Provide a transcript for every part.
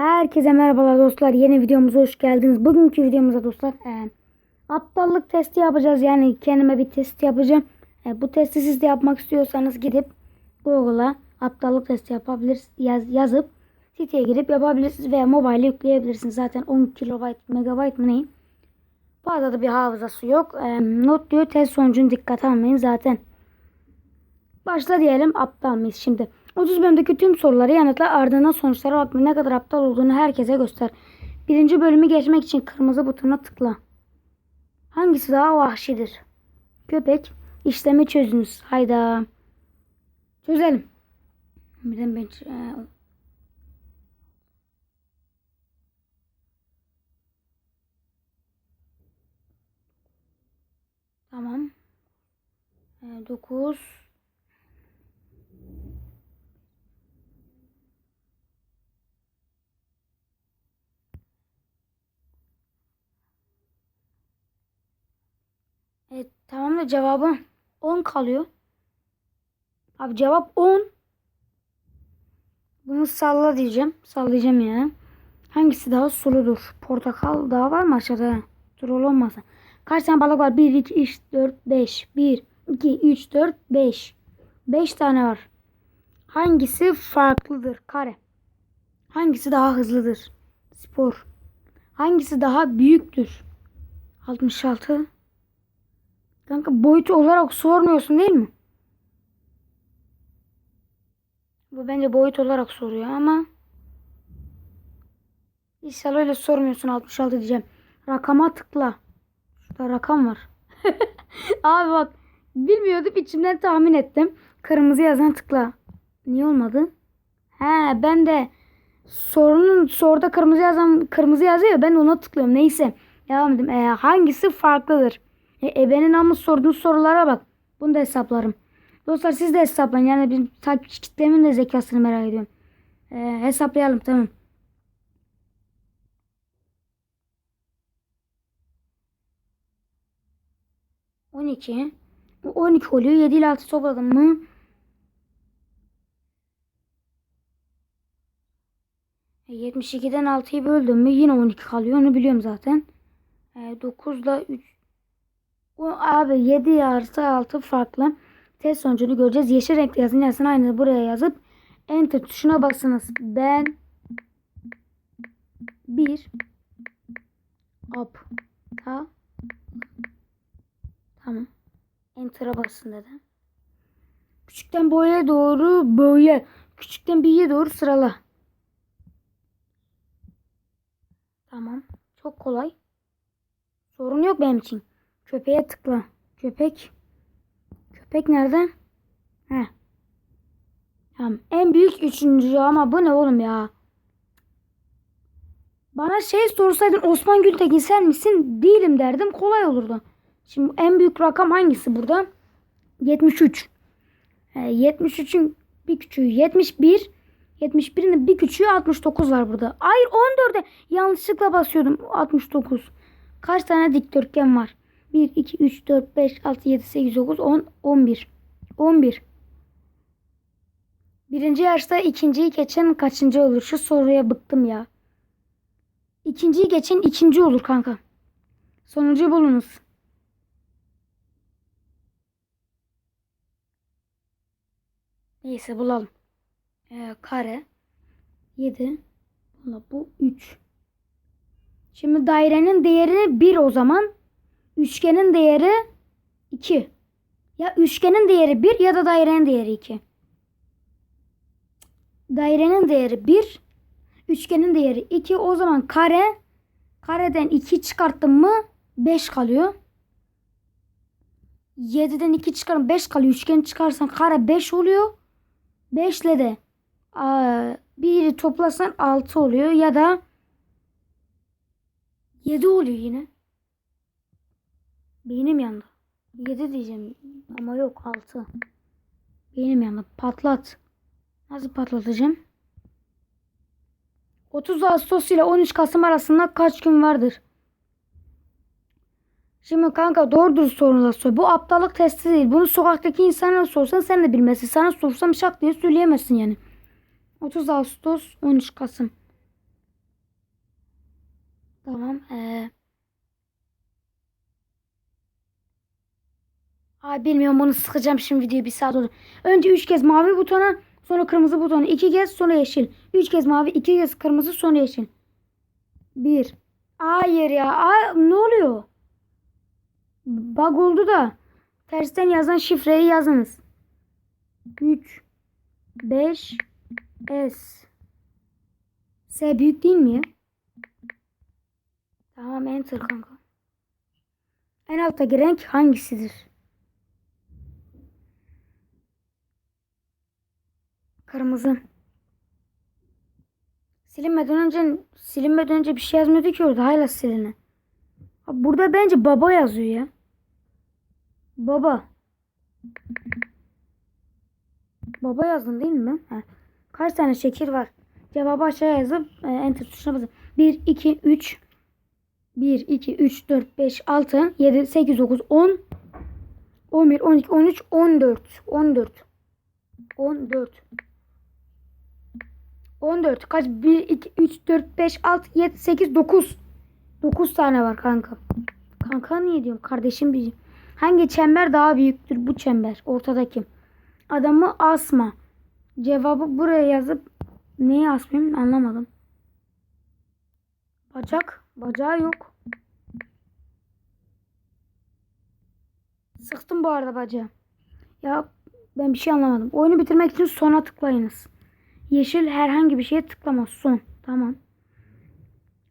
Herkese merhabalar dostlar. Yeni videomuza hoş geldiniz. Bugünkü videomuzda dostlar e, aptallık testi yapacağız. Yani kendime bir test yapacağım. E, bu testi siz de yapmak istiyorsanız gidip Google'a aptallık testi yapabilirsiniz. Yaz, yazıp siteye girip yapabilirsiniz veya mobile yükleyebilirsiniz. Zaten 10 kilobayt megabayt mı ne? Fazla da bir hafızası yok. E, not diyor test sonucunu dikkat almayın zaten. Başla diyelim aptal mıyız şimdi? 30 bölümdeki tüm soruları yanıtla ardından sonuçlara bak ve ne kadar aptal olduğunu herkese göster. Birinci bölümü geçmek için kırmızı butona tıkla. Hangisi daha vahşidir? Köpek. İşlemi çözünüz. Hayda. Çözelim. Birden ben... e, Tamam. 9 Evet tamam da cevabı 10 kalıyor. Abi cevap 10. Bunu salla diyeceğim. Sallayacağım yani. Hangisi daha suludur? Portakal daha var mı aşağıda? Ol olmasın. Kaç tane balık var? 1, 2, 3, 4, 5. 1, 2, 3, 4, 5. 5 tane var. Hangisi farklıdır? Kare. Hangisi daha hızlıdır? Spor. Hangisi daha büyüktür? 66. Kanka boyut olarak sormuyorsun değil mi? Bu bence boyut olarak soruyor ama İnşallah öyle sormuyorsun 66 diyeceğim. Rakama tıkla. Şurada rakam var. Abi bak bilmiyordum içimden tahmin ettim. Kırmızı yazan tıkla. Niye olmadı? He ben de sorunun soruda kırmızı yazan kırmızı yazıyor ben ona tıklıyorum. Neyse devam edelim. E, hangisi farklıdır? E, ebenin ama sorduğun sorulara bak. Bunu da hesaplarım. Dostlar siz de hesaplayın. Yani bizim takipçi kitlemin de zekasını merak ediyorum. E, hesaplayalım tamam. On iki. On iki oluyor. Yedi ile altı topladım mı? E, 72'den 6'yı böldüm mü yine 12 kalıyor. Onu biliyorum zaten. E, 9 ile 3 bu abi 7 artı 6 farklı. Test sonucunu göreceğiz. Yeşil renkli yazın yazın aynı buraya yazıp enter tuşuna basınız. Ben bir aptal tamam. Enter'a basın dedi. Küçükten boya doğru böyle. Küçükten bir'e doğru sırala. Tamam. Çok kolay. Sorun yok benim için. Köpeğe tıkla. Köpek. Köpek nerede? He. Tamam. En büyük üçüncü ama bu ne oğlum ya? Bana şey sorsaydın Osman Gültekin sen misin? Değilim derdim. Kolay olurdu. Şimdi en büyük rakam hangisi burada? 73. Ee, 73'ün bir küçüğü 71. 71'in bir küçüğü 69 var burada. Hayır 14'e yanlışlıkla basıyordum 69. Kaç tane dikdörtgen var? 1, 2, 3, 4, 5, 6, 7, 8, 9, 10, 11. 11. Birinci yarışta ikinciyi geçen kaçıncı olur? Şu soruya bıktım ya. İkinciyi geçen ikinci olur kanka. Sonuncu bulunuz. Neyse bulalım. Ee, kare 7. Valla bu 3. Şimdi dairenin değeri 1 o zaman. Üçgenin değeri 2. Ya üçgenin değeri 1 ya da dairenin değeri 2. Dairenin değeri 1. Üçgenin değeri 2. O zaman kare kareden 2 çıkarttım mı 5 kalıyor. 7'den 2 çıkarım 5 kalıyor. Üçgen çıkarsan kare 5 oluyor. 5 ile de biri toplasan 6 oluyor ya da 7 oluyor yine. Beynim yandı. 7 diyeceğim ama yok 6. Beynim yandı. Patlat. Nasıl patlatacağım? 30 Ağustos ile 13 Kasım arasında kaç gün vardır? Şimdi kanka doğru dürüst sorular sor. Bu aptallık testi değil. Bunu sokaktaki insana sorsan sen de bilmezsin. Sana sorsam şak diye söyleyemezsin yani. 30 Ağustos 13 Kasım. Tamam. Ee... Ay bilmiyorum bunu sıkacağım şimdi videoyu bir saat oldu. Önce 3 kez mavi butona sonra kırmızı butona 2 kez sonra yeşil. 3 kez mavi 2 kez kırmızı sonra yeşil. 1. Hayır ya. Ay, ne oluyor? Bug oldu da. Tersten yazan şifreyi yazınız. 3 5 S S büyük değil mi? Tamam enter kanka. En alttaki renk hangisidir? Kırmızı. Silinmeden önce silinmeden önce bir şey yazmıyordu ki orada hala silini. Burada bence baba yazıyor ya. Baba. Baba yazdın değil mi? He. Kaç tane şekil var? Cevabı aşağıya yazıp e, enter tuşuna basın. 1, 2, 3 1, 2, 3, 4, 5, 6, 7, 8, 9, 10 11, 12, 13, 14 14 14 14 kaç? 1, 2, 3, 4, 5, 6, 7, 8, 9 9 tane var kanka. Kanka niye diyorum? Kardeşim bir. Hangi çember daha büyüktür? Bu çember. Ortadaki. Adamı asma. Cevabı buraya yazıp neyi asmayayım anlamadım. Bacak. Bacağı yok. Sıktım bu arada bacağı. Ya ben bir şey anlamadım. Oyunu bitirmek için sona tıklayınız. Yeşil herhangi bir şeye tıklama. Son. Tamam.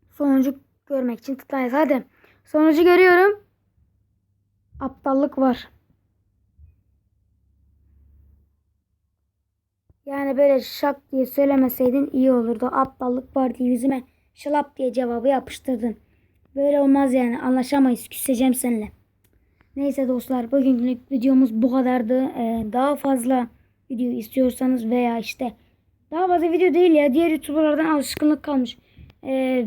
Sonucu görmek için tıklayınız. Hadi. Sonucu görüyorum. Aptallık var. Yani böyle şak diye söylemeseydin iyi olurdu. Aptallık var diye yüzüme şılap diye cevabı yapıştırdın. Böyle olmaz yani. Anlaşamayız. Küseceğim seninle. Neyse dostlar bugünkü videomuz bu kadardı. Ee, daha fazla video istiyorsanız veya işte daha fazla video değil ya diğer youtuberlardan alışkınlık kalmış. Ee,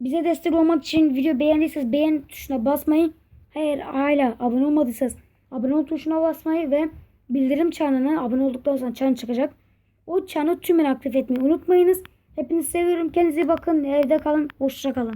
bize destek olmak için video beğendiyseniz beğen tuşuna basmayı. Eğer hala abone olmadıysanız abone ol tuşuna basmayı ve bildirim çanına abone olduktan sonra çan çıkacak. O çanı tümünü aktif etmeyi unutmayınız. Hepinizi seviyorum. Kendinize iyi bakın. Evde kalın. Hoşça kalın.